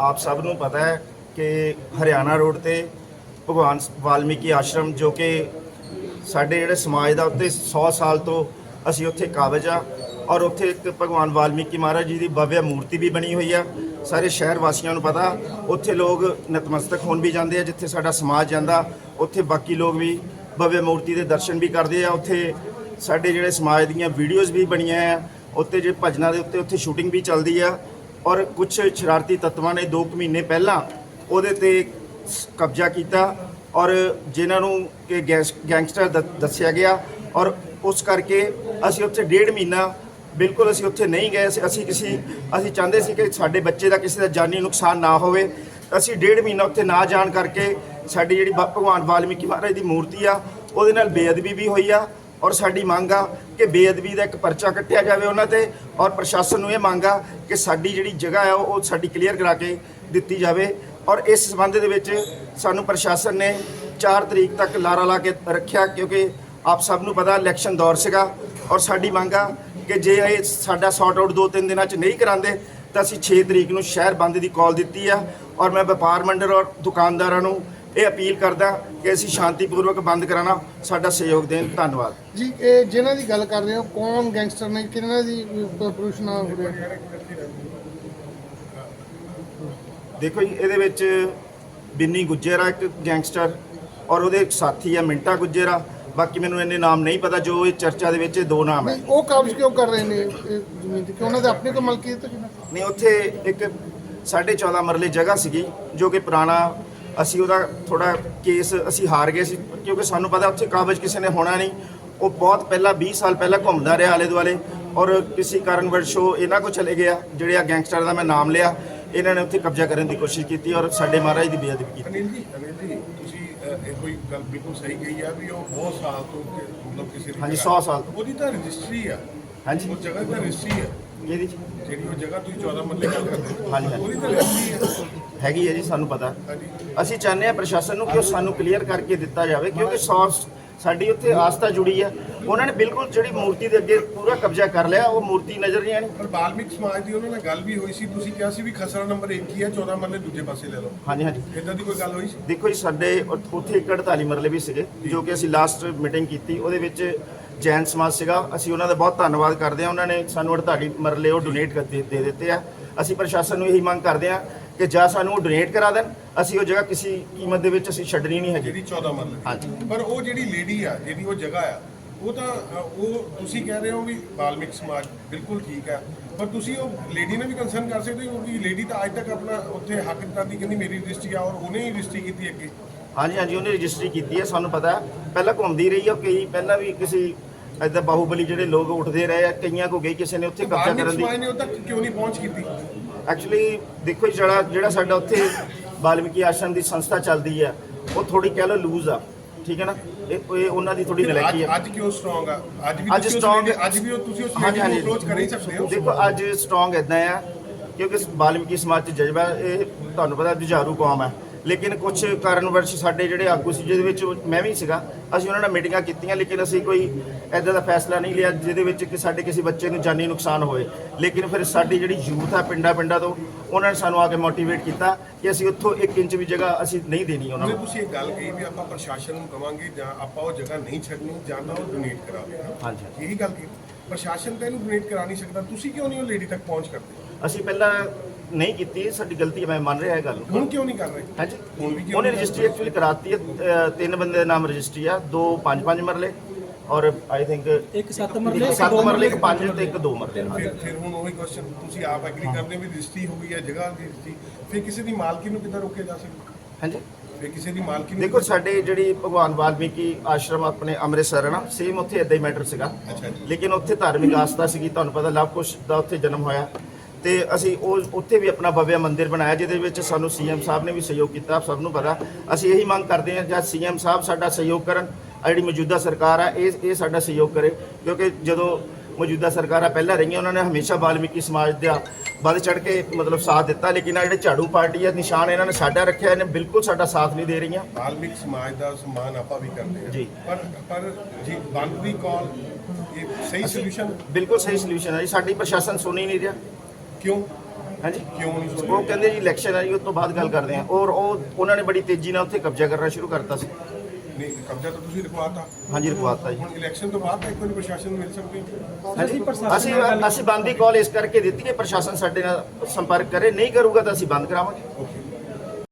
ਆਪ ਸਭ ਨੂੰ ਪਤਾ ਹੈ ਕਿ ਹਰਿਆਣਾ ਰੋਡ ਤੇ ਭਗਵਾਨ ਵਾਲਮੀਕੀ ਆਸ਼ਰਮ ਜੋ ਕਿ ਸਾਡੇ ਜਿਹੜੇ ਸਮਾਜ ਦਾ ਉੱਤੇ 100 ਸਾਲ ਤੋਂ ਅਸੀਂ ਉੱਥੇ ਕਾਬਜ ਆ ਔਰ ਉੱਥੇ ਇੱਕ ਭਗਵਾਨ ਵਾਲਮੀਕੀ ਮਹਾਰਾਜ ਜੀ ਦੀ ਭਵਯ ਮੂਰਤੀ ਵੀ ਬਣੀ ਹੋਈ ਆ। ਸਾਰੇ ਸ਼ਹਿਰ ਵਾਸੀਆਂ ਨੂੰ ਪਤਾ, ਉੱਥੇ ਲੋਕ ਨਤਮਸਤਕ ਹੋਣ ਵੀ ਜਾਂਦੇ ਆ, ਜਿੱਥੇ ਸਾਡਾ ਸਮਾਜ ਜਾਂਦਾ, ਉੱਥੇ ਬਾਕੀ ਲੋਕ ਵੀ ਭਵਯ ਮੂਰਤੀ ਦੇ ਦਰਸ਼ਨ ਵੀ ਕਰਦੇ ਆ। ਉੱਥੇ ਸਾਡੇ ਜਿਹੜੇ ਸਮਾਜ ਦੀਆਂ ਵੀਡੀਓਜ਼ ਵੀ ਬਣੀਆਂ ਆ ਉੱਤੇ ਜੇ ਭਜਨਾਂ ਦੇ ਉੱਤੇ ਉੱਥੇ ਸ਼ੂਟਿੰਗ ਵੀ ਚੱਲਦੀ ਆ। ਔਰ ਕੁਝ ਸ਼ਰਾਰਤੀ ਤੱਤਵਾਂ ਨੇ 2 ਮਹੀਨੇ ਪਹਿਲਾਂ ਉਹਦੇ ਤੇ ਸ- ਕਬਜ਼ਾ ਕੀਤਾ ਔਰ ਜਿਨ੍ਹਾਂ ਨੂੰ ਕਿ ਗੈਂਸ- ਗੈਂਗਸਟਰ ਦ- ਦੱਸਿਆ ਗਿਆ ਔਰ ਉਸ ਕਰਕੇ ਅਸੀਂ ਉੱਥੇ ਡੇਢ ਮਹੀਨਾ ਬਿਲਕੁਲ ਅਸੀਂ ਉੱਥੇ ਨਹੀਂ ਗਏ। ਅਸੀਂ- ਅਸੀਂ ਕਿਸੇ, ਅਸੀਂ ਚਾਹੁੰਦੇ ਸੀ ਕਿ ਸਾਡੇ ਬੱਚੇ ਦਾ ਕਿਸੇ ਦਾ ਜਾਨੀ ਨੁਕਸਾਨ ਨਾ ਹੋਵੇ। ਅਸੀਂ ਡੇਢ ਮਹੀਨਾ ਉੱਥੇ ਨਾ ਜਾਣ ਕਰਕੇ ਸਾਡੀ ਜਿਹੜੀ ਭ- ਭਗਵਾਨ ਵਾਲਮੀਕੀ ਮਹਾਰਾਜ ਦੀ ਮੂਰਤੀ ਆ, ਉਹਦੇ ਨਾਲ ਬੇਅਦਬੀ ਵੀ ਹੋਈ ਆ ਔਰ ਸਾਡੀ ਮੰਗ ਆ ਕਿ ਬੇਅਦਬੀ ਦਾ ਇੱਕ ਪਰਚਾ ਕੱਟਿਆ ਜਾਵੇ ਉਹਨਾਂ ਤੇ ਔਰ ਪ੍ਰਸ਼ਾਸਨ ਨੂੰ ਇਹ ਮੰਗ ਆ ਕਿ ਸਾਡੀ ਜਿਹੜੀ ਜਗ੍ਹਾ ਆ, ਉਹ ਸਾਡੀ ਕਲੀਅਰ ਕਰਾ ਕੇ ਦਿੱਤੀ ਜਾਵੇ ਔਰ ਇਸ ਸੰਬੰਧ ਦੇ ਵਿੱਚ ਸਾਨੂੰ ਪ੍ਰਸ਼ਾਸਨ ਨੇ 4 ਤਰੀਕ ਤੱਕ ਲਾਰਾ ਲਾ ਕੇ ਰੱਖਿਆ ਕਿਉਂਕਿ ਆਪ ਸਭ ਨੂੰ ਪਤਾ ਇਲੈਕਸ਼ਨ ਦੌਰ ਸੀਗਾ ਔਰ ਸਾਡੀ ਮੰਗ ਆ ਕਿ ਜੇ ਇਹ ਸਾਡਾ ਸੌਟ ਆਊਟ 2-3 ਦਿਨਾਂ 'ਚ ਨਹੀਂ ਕਰਾਂਦੇ ਤਾਂ ਅਸੀਂ 6 ਤਰੀਕ ਨੂੰ ਸ਼ਹਿਰ ਬੰਦ ਦੀ ਕਾਲ ਦਿੱਤੀ ਆ ਔਰ ਮੈਂ ਵਪਾਰ ਮੰਡਲ ਔਰ ਦੁਕਾਨਦਾਰਾਂ ਨੂੰ ਇਹ ਅਪੀਲ ਕਰਦਾ ਕਿ ਅਸੀਂ ਸ਼ਾਂਤੀਪੂਰਵਕ ਬੰਦ ਕਰਾਣਾ ਸਾਡਾ ਸਹਿਯੋਗ ਦੇਣ। ਧੰਨਵਾਦ। ਜੀ ਇਹ ਜਿਨ੍ਹਾਂ ਦੀ ਗੱਲ ਕਰ ਰਹੇ ਹੋ ਕੌਣ ਗੈਂਗਸਟਰ ਨੇ? ਕਿਹਨਾਂ ਦੀ ਪ੍ਰੋਪਰੇਸ਼ਨ ਹੋ ਰਿਹਾ? ਦੇਖੋ ਜੀ ਇਹਦੇ ਵਿੱਚ ਬਿੰਨੀ ਗੁੱਜਰ ਇੱਕ ਗੈਂਗਸਟਰ ਔਰ ਉਹਦੇ ਇੱਕ ਸਾਥੀ ਆ ਮਿੰਟਾ ਗੁੱਜਰ। ਬਾਕੀ ਮੈਨੂੰ ਇੰਨੇ ਨਾਮ ਨਹੀਂ ਪਤਾ ਜੋ ਇਹ ਚਰਚਾ ਦੇ ਵਿੱਚ ਇਹ ਦੋ ਨਾਮ ਹੈ। ਉਹ ਕਬਜ਼ ਕਿਉਂ ਕਰ ਰਹੇ ਨੇ ਜ਼ਮੀਨ ਤੇ? ਕਿ ਉਹਨਾਂ ਦੇ ਆਪਣੇ ਮਲਕੀਅਤ ਕਿ ਨਹੀਂ? ਨਹੀਂ ਉੱਥੇ ਇੱਕ 14.5 ਮਰਲੇ ਜਗ੍ਹਾ ਸੀਗੀ ਜੋ ਕਿ ਪੁਰਾਣਾ ਅਸੀਂ ਉਹਦਾ ਥੋੜਾ ਕੇਸ ਅਸੀਂ ਹਾਰ ਗਏ ਸੀ ਕਿਉਂਕਿ ਸਾਨੂੰ ਪਤਾ ਉੱਥੇ ਕਾਬਜ ਕਿਸੇ ਨੇ ਹੋਣਾ ਨਹੀਂ। ਉਹ ਬਹੁਤ ਪਹਿਲਾਂ 20 ਸਾਲ ਪਹਿਲਾਂ ਘੁੰਮਦਾ ਰਿਹਾ ਆਲੇ ਦੁਆਲੇ ਔਰ ਕਿਸੇ ਕਾਰਨਵਸ਼ ਉਹ ਇਹਨਾਂ ਕੋ ਚਲੇ ਗਿਆ ਜਿਹੜੇ ਆ ਗੈਂਗਸਟਰ ਦਾ ਮੈਂ ਨਾਮ ਲਿਆ ਇਹਨਾਂ ਨੇ ਉੱਥੇ ਕਬਜ਼ਾ ਕਰਨ ਦੀ ਕੋਸ਼ਿਸ਼ ਕੀਤੀ ਔਰ ਸਾਡੇ ਮਹਾਰਾਜ ਦੀ ਬੇਅਦਬੀ ਕੀਤੀ। ਅਨਿਲ ਜੀ ਅਨਿਲ ਜੀ ਤੁਸੀਂ ਇਹ ਕੋਈ ਗੱਲ ਬਿਲਕੁਲ ਸਹੀ ਕਹੀ ਆ ਵੀ ਉਹ ਬਹੁਤ ਸਾਲ ਤੋਂ ਮਤਲਬ ਕਿਸੇ ਦੀ ਹਾਂਜੀ, ਜਗ੍ਹਾ- 100 ਸਾਲ ਤੋਂ। ਉਹਦੀ ਤਾਂ ਰਜਿਸਟਰੀ ਆ। ਹਾਂਜੀ। ਉਹ ਜਗ੍ਹਾ ਤਾਂ ਰਜਿਸਟਰੀ ਆ। ਇਹਦੀ ਚ? ਜਿਹੜੀ ਉਹ ਜਗ੍ਹਾ ਤੁਸੀਂ 14 ਮਰਲੇ ਗੱਲ ਕਰਦੇ ਹੋ। ਹਾਂਜੀ, ਹਾਂਜੀ। ਉਹਦੀ ਤਾਂ ਰਜਿਸਟਰੀ ਆ ਹੈਗੀ ਹੈ ਜੀ ਸਾਨੂੰ ਪਤਾ। ਅਸੀਂ ਚਾਹੁੰਦੇ ਹਾਂ ਪ੍ਰਸ਼ਾਸਨ ਨੂੰ ਕਿ ਉਹ ਸਾਨੂੰ ਕਲੀਅਰ ਕਰਕੇ ਦਿੱਤਾ ਜਾਵੇ ਕਿਉਂਕਿ ਸੌਰਸ ਸਾਡੀ ਉੱਥੇ ਆਸਥਾ ਜੁੜੀ ਹੈ। ਉਹਨਾਂ ਨੇ ਬਿਲਕੁਲ ਜਿਹੜੀ ਮੂਰਤੀ ਦੇ ਅੱਗੇ ਪੂਰਾ ਕਬਜ਼ਾ ਕਰ ਲਿਆ ਉਹ ਮੂਰਤੀ ਨਜ਼ਰ ਨਹੀਂ ਆਣੀ ਪਰ ਬਾਲਮਿਕ ਸਮਾਜ ਦੀ ਉਹਨਾਂ ਨਾਲ ਗੱਲ ਵੀ ਹੋਈ ਸੀ। ਤੁਸੀਂ ਕਿਹਾ ਸੀ ਵੀ ਖਸਰਾ ਨੰਬਰ 1 ਹੀ ਆ 14 ਮਰਲੇ ਦੂਜੇ ਪਾਸੇ ਲੈ ਲਓ। ਹਾਂਜੀ ਹਾਂਜੀ। ਇਦਾਂ ਦੀ ਕੋਈ ਗੱਲ ਹੋਈ ਸੀ? ਦੇਖੋ ਜੀ ਸਾਡੇ ਉੱਥੇ ਇੱਕ 48 ਮਰਲੇ ਵੀ ਸੀਗੇ ਜੋ। ਕਿ ਅਸੀਂ ਲਾਸਟ ਮੀਟਿੰਗ ਕੀਤੀ। ਉਹਦੇ ਵਿੱਚ ਜੈਨ ਸਮਾਜ ਸੀਗਾ। ਅਸੀਂ ਉਹਨਾਂ ਦਾ ਬਹੁਤ ਧੰਨਵਾਦ ਕਰਦੇ ਹਾਂ। ਉਹਨਾਂ ਨੇ ਸਾਨੂੰ 48 ਮਰਲੇ ਉਹ ਡੋਨੇਟ ਕਰ ਦੇ ਦਿੱਤੇ ਆ। ਅਸੀਂ ਪ੍ਰਸ਼ਾਸਨ ਨੂੰ ਇਹੀ ਮੰਗ ਕਰਦੇ ਹਾਂ ਕਿ ਜਾਂ ਸਾਨੂੰ ਉਹ ਡੋਨੇਟ ਕਰਾ ਦੇਣ। ਅਸੀਂ ਉਹ ਜਗ੍ਹਾ ਕਿਸੇ ਕੀਮਤ ਦੇ ਵਿੱਚ ਅਸੀਂ ਛੱਡਣੀ ਨਹੀਂ ਹੈਗੀ। ਜਿਹੜੀ 14 ਮਰਲੇ। ਹਾਂਜੀ। ਪਰ ਉਹ ਜਿਹੜੀ ਲੇਡੀ ਆ ਜਿਹਦੀ ਉਹ ਜਗ੍ਹਾ ਆ ਉਹ ਤਾਂ ਉਹ ਤੁਸੀਂ ਕਹਿ ਰਹੇ ਹੋ ਵੀ ਬਾਲਮਿਕ ਸਮਾਜ ਬਿਲਕੁਲ ਠੀਕ ਆ। ਪਰ ਤੁਸੀਂ ਉਹ ਲੇਡੀ ਨਾਲ ਵੀ ਕੰਸਰਨ ਕਰ ਸਕਦੇ ਹੋ ਕਿਉਂਕਿ ਲੇਡੀ ਤਾਂ ਅੱਜ ਤੱਕ ਆਪਣਾ ਉੱਥੇ ਹੱਕ ਦੀ ਕਹਿੰਦੀ ਮੇਰੀ ਰਜਿਸਟਰੀ ਆ ਔਰ ਉਹਨੇ ਹੀ ਰਜਿਸਟਰੀ ਕੀਤੀ ਅੱਗੇ? ਹਾਂਜੀ ਹਾਂਜੀ ਉਹਨੇ ਰਜਿਸਟਰੀ ਕੀਤੀ ਹੈ ਸਾਨੂੰ ਪਤਾ। ਹੈ ਪਹਿਲਾਂ ਘੁੰਮਦੀ ਰਹੀ ਹੈ ਕਈ ਪਹਿਲਾਂ ਵੀ ਕਿਸੇ ਐਦਾਂ ਬਾਹੂਬਲੀ ਜਿਹੜੇ ਲੋਕ ਉੱਠਦੇ ਰਹੇ ਆ ਕਈਆਂ ਕੋ ਗਈ ਕਿਸੇ ਨੇ ਉੱਥੇ ਕਬਜ਼ਾ ਕਰਨ ਦੀ। ਸਮਾਜ ਨੇ ਉਹ ਤੱਕ ਕਿਉਂ ਨਹੀਂ ਪਹੁੰਚ ਕੀਤੀ? ਐਕਚੁਅਲੀ ਦੇਖੋ ਜਿਹੜਾ ਜਿਹੜਾ ਸਾਡਾ ਉੱਥੇ ਬਾਲਮੀਕੀ ਆਸ਼ਰਮ ਦੀ ਸੰਸਥਾ ਚੱਲਦੀ ਹੈ ਉਹ ਥੋੜੀ ਕਹਿ ਲਓ ਲੂਜ਼ ਆ ਠੀਕ ਹੈ ਨਾ? ਇਹ ਇਹ ਉਹਨਾਂ ਦੀ ਥੋੜੀ ਨਲਾਇਕੀ ਹੈ ਅੱਜ ਕਿਉਂ ਸਟਰੋਂਗ ਆ? ਅੱਜ ਵੀ ਅੱਜ ਵੀ ਉਹ ਤੁਸੀਂ ਉਸ ਨੂੰ। ਅਪਰੋਚ ਕਰ ਹੀ ਸਕਦੇ ਹੋ? ਦੇਖੋ ਅੱਜ ਸਟਰੋਂਗ ਇਦਾਂ ਆ ਕਿਉਂਕਿ ਬਾਲਮੀਕੀ ਸਮਾਜ ਚ ਜਜ਼ਬਾ ਇਹ ਤੁਹਾਨੂੰ ਪਤਾ ਜੁਝਾਰੂ ਕੌਮ ਹੈ ਲੇਕਿਨ ਕੁਝ ਕਾਰਨਵਰਸ਼ ਸਾਡੇ ਜਿਹੜੇ ਆਗੂ ਸੀ ਜਿਹਦੇ ਵਿੱਚ ਮੈਂ ਵੀ ਸੀਗਾ ਅਸੀਂ ਉਹਨਾਂ ਨਾਲ ਮੀਟਿੰਗਾਂ ਕੀਤੀਆਂ ਲੇਕਿਨ ਅਸੀਂ ਕੋਈ ਐਦਾਂ ਦਾ ਫੈਸਲਾ ਨਹੀਂ ਲਿਆ ਜਿਹਦੇ ਵਿੱਚ ਕਿ ਸਾਡੇ ਕਿਸੇ ਬੱਚੇ ਨੂੰ ਜਾਨੀ ਨੁਕਸਾਨ ਹੋਵੇ ਲੇਕਿਨ ਫਿਰ ਸਾਡੀ ਜਿਹੜੀ ਯੂਥ ਆ ਪਿੰਡਾਂ ਪਿੰਡਾਂ ਤੋਂ ਉਹਨਾਂ ਨੇ ਸਾਨੂੰ ਆ ਕੇ ਮੋਟੀਵੇਟ ਕੀਤਾ ਕਿ ਅਸੀਂ ਉੱਥੋਂ 1 ਇੰਚ ਵੀ ਜਗ੍ਹਾ ਅਸੀਂ ਨਹੀਂ ਦੇਣੀ ਉਹਨਾਂ ਨੂੰ। ਤੁਸੀਂ ਇਹ ਗੱਲ ਕਹੀ ਵੀ ਆਪਾਂ ਪ੍ਰਸ਼ਾਸਨ ਨੂੰ ਕਵਾਂਗੇ ਜਾਂ ਆਪਾਂ ਉਹ ਜਗ੍ਹਾ ਨਹੀਂ ਛੱਡਣੀ ਜਾਂ ਤਾਂ ਉਹ ਡੋਨੇਟ ਕਰਾਵੇ ਹਾਂਜੀ, ਹਾਂਜੀ। ਇਹੀ ਗੱਲ ਕੀ ਪ੍ਰਸ਼ਾਸਨ ਤਾਂ ਇਹਨੂੰ ਡੋਨੇਟ ਕਰਾ ਨਹੀਂ ਸਕਦਾ ਤੁਸੀਂ ਕਿਉਂ ਨਹੀਂ ਉਹ ਲੇਡੀ ਤੱਕ ਪਹੁੰਚ ਕਰਦੇ? ਅਸੀਂ ਪਹਿਲਾਂ ਨਹੀਂ ਕੀਤੀ ਸਾਡੀ ਗਲਤੀ ਹੈ ਮੈਂ ਮੰਨ ਰਿਹਾ ਇਹ ਗੱਲ ਨੂੰ। ਹੁਣ ਕਿਉਂ ਨਹੀਂ ਕਰ ਰਹੇ? ਹਾਂਜੀ। ਹੁਣ ਵੀ ਕਿਉਂ ਉਹਨੇ ਰਜਿਸਟਰੀ ਐਕਚੁਅਲੀ ਕਰਾਤੀ ਹੈ ਤਿੰਨ ਬੰਦੇ ਦੇ ਨਾਮ ਰਜਿਸਟਰੀ ਆ ਦੋ ਪੰਜ ਪੰਜ ਮਰਲੇ ਔਰ ਆਈ ਥਿੰਕ ਇੱਕ ਸੱਤ ਮਰਲੇ ਇੱਕ ਸੱਤ ਦੋ ਮਰਲੇ ਇੱਕ ਪੰਜ ਤੇ ਇੱਕ ਦੋ ਮਰਲੇ। ਫਿਰ ਫਿਰ ਹੁਣ ਉਹੀ ਕੁਐਸਚਨ ਤੁਸੀਂ ਆਪ ਐਗਰੀ ਕਰਦੇ ਹੋ ਵੀ ਰਜਿਸਟਰੀ ਹੋ ਗਈ ਹੈ ਜਗ੍ਹਾ ਦੀ ਰਜਿਸਟਰੀ। ਫਿਰ ਕਿਸੇ ਦੀ ਮਾਲਕੀ ਨੂੰ ਕਿੱਦਾਂ ਰੋਕਿਆ ਜਾ ਸਕਦਾ? ਹਾਂਜੀ। ਫਿਰ ਕਿਸੇ ਦੀ ਮਾਲਕੀ ਨੂੰ ਦੇਖੋ ਸਾਡੇ ਜਿਹੜੀ ਭਗਵਾਨ ਵਾਲਮੀਕੀ ਆਸ਼ਰਮ ਆਪਣੇ ਅੰਮ੍ਰਿਤਸਰ ਹੈ ਨਾ ਸੇਮ ਉੱਥੇ ਇਦਾਂ ਹੀ ਮੈਟਰ ਸੀਗਾ। ਅੱਛਾ ਜੀ। ਲੇਕਿਨ ਉੱਥੇ ਧਾਰਮਿਕ ਆਸਥਾ ਸੀਗੀ ਤੁਹਾਨੂੰ ਪਤਾ ਲਵ ਕੁਸ਼ ਦਾ ਉੱਥੇ ਜਨਮ ਹੋਇਆ। ਤੇ ਅਸੀਂ ਉਹ ਉੱਥੇ ਵੀ ਆਪਣਾ ਭਵਯ ਮੰਦਿਰ ਬਣਾਇਆ ਜਿਹਦੇ ਵਿੱਚ ਸਾਨੂੰ ਸੀਐਮ ਸਾਹਿਬ ਨੇ ਵੀ ਸਹਿਯੋਗ ਕੀਤਾ ਆਪ ਸਭ ਨੂੰ ਪਤਾ। ਅਸੀਂ ਇਹੀ ਮੰਗ ਕਰਦੇ ਹਾਂ ਜਦ ਸੀਐਮ ਸਾਹਿਬ ਸਾਡਾ ਸਹਿਯੋਗ ਕਰਨ ਜਿਹੜੀ ਮੌਜੂਦਾ ਸਰਕਾਰ ਆ ਇਹ ਇਹ ਸਾਡਾ ਸਹਿਯੋਗ ਕਰੇ। ਕਿਉਂਕਿ ਜਦੋਂ ਮੌਜੂਦਾ ਸਰਕਾਰਾਂ ਪਹਿਲਾਂ ਰਹੀਆਂ ਉਹਨਾਂ ਨੇ ਹਮੇਸ਼ਾ ਵਾਲਮੀਕੀ ਸਮਾਜ ਦਾ ਵੱਧ ਚੜ ਕੇ ਮਤਲਬ ਸਾਥ ਦਿੱਤਾ ਲੇਕਿਨ ਆ ਜਿਹੜੇ ਝਾੜੂ ਪਾਰਟੀ ਆ ਨਿਸ਼ਾਨ ਇਹਨਾਂ ਨੇ ਸਾਡਾ ਰੱਖਿਆ ਇਹਨੇ ਬਿਲਕੁਲ ਸਾਡਾ ਸਾਥ ਨਹੀਂ ਦੇ ਰਹੀਆਂ। ਬਾਲਮਿਕ ਸਮਾਜ ਦਾ ਸਨਮਾਨ ਆਪਾਂ ਵੀ ਕਰਦੇ ਹਾਂ। ਜੀ। ਪਰ ਪਰ ਜੀ ਬੰਦ ਦੀ ਕਾਲ ਇਹ ਸਹੀ ਸੋਲੂਸ਼ਨ ਬਿਲਕੁਲ ਸਹੀ ਸੋਲੂਸ਼ਨ ਹੈ ਜੀ ਸਾਡੀ ਪ੍ਰਸ਼ਾਸਨ ਸੁਣ ਹੀ ਨਹੀਂ ਰਿਹਾ। ਕਿਉਂ? ਹਾਂਜੀ। ਕਿਉਂ ਨਹੀਂ ਸੋਚ ਉਹ ਕਹਿੰਦੇ ਜੀ ਇਲੈਕਸ਼ਨ ਆ ਜੀ ਉਸ ਤੋਂ ਬਾਅਦ ਗੱਲ ਕਰਦੇ ਆ। ਔਰ ਉਹ ਉਹਨਾਂ ਨੇ ਬੜੀ ਤੇਜ਼ੀ ਨਾਲ ਉੱਥੇ ਕਬਜ਼ਾ ਕਰਨਾ ਸ਼ੁਰੂ ਕਰਤਾ ਸੀ। ਨਹੀਂ ਕਬਜ਼ਾ ਤਾਂ ਤੁਸੀਂ ਲਿਖਵਾਤਾ ਹਾਂਜੀ ਰਖਵਾਤਾ ਜੀ। ਹੁਣ ਇਲੈਕਸ਼ਨ ਤੋਂ ਬਾਅਦ ਤਾਂ ਇੱਕ ਵਾਰੀ ਪ੍ਰਸ਼ਾਸਨ ਨੂੰ ਮਿਲ ਸਕਦੇ ਹੋ। ਹਾਂਜੀ ਅਸੀਂ ਅਸੀਂ ਬੰਦ ਕਾਲ ਇਸ ਕਰਕੇ ਦਿੱਤੀ ਕਿ ਪ੍ਰਸ਼ਾਸਨ ਸਾਡੇ ਨਾਲ ਸੰਪਰਕ ਕਰੇ ਨਹੀਂ ਕਰੂਗਾ ਤਾਂ ਅਸੀਂ ਬੰਦ ਕਰਾਵਾਂਗੇ। ਓਕੇ।